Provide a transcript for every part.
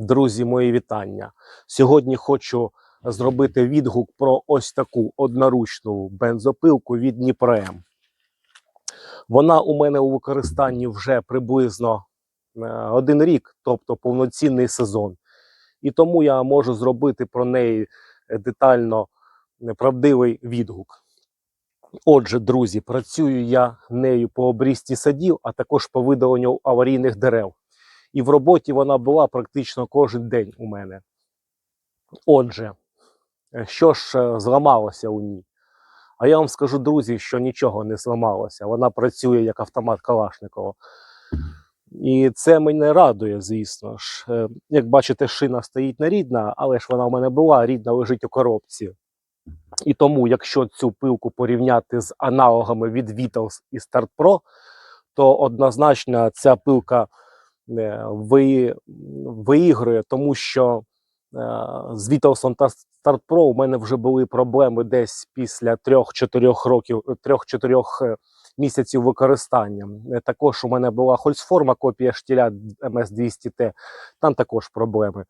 Друзі, мої вітання. Сьогодні хочу зробити відгук про ось таку одноручну бензопилку від Дніпром. Вона у мене у використанні вже приблизно е, один рік, тобто повноцінний сезон. І тому я можу зробити про неї детально правдивий відгук. Отже, друзі, працюю я нею по обрізці садів, а також по видаленню аварійних дерев. І в роботі вона була практично кожен день у мене. Отже, е, що ж е, зламалося у ній? А я вам скажу, друзі, що нічого не зламалося. Вона працює як автомат Калашникова. І це мене радує, звісно ж. Е, Як бачите, шина стоїть не рідна, але ж вона в мене була, рідна лежить у коробці. І тому, якщо цю пилку порівняти з аналогами від Vitals і Start Pro, то однозначно ця пилка ви, виігрує, тому що е, з Vitalsом та Pro у мене вже були проблеми десь після 3-4 років, 3-4 е, місяців використання. Е, Також у мене була хольцформа, копія штіля MS200T, там також проблеми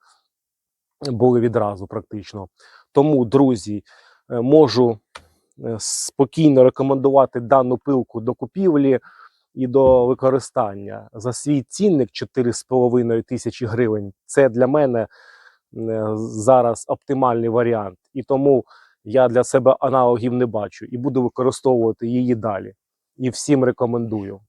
були відразу практично. Тому, друзі, е, можу е, спокійно рекомендувати дану пилку до купівлі і до використання. За свій цінник 4,5 тисячі гривень. Це для мене е, зараз оптимальний варіант. І тому я для себе аналогів не бачу і буду використовувати її далі. І всім рекомендую.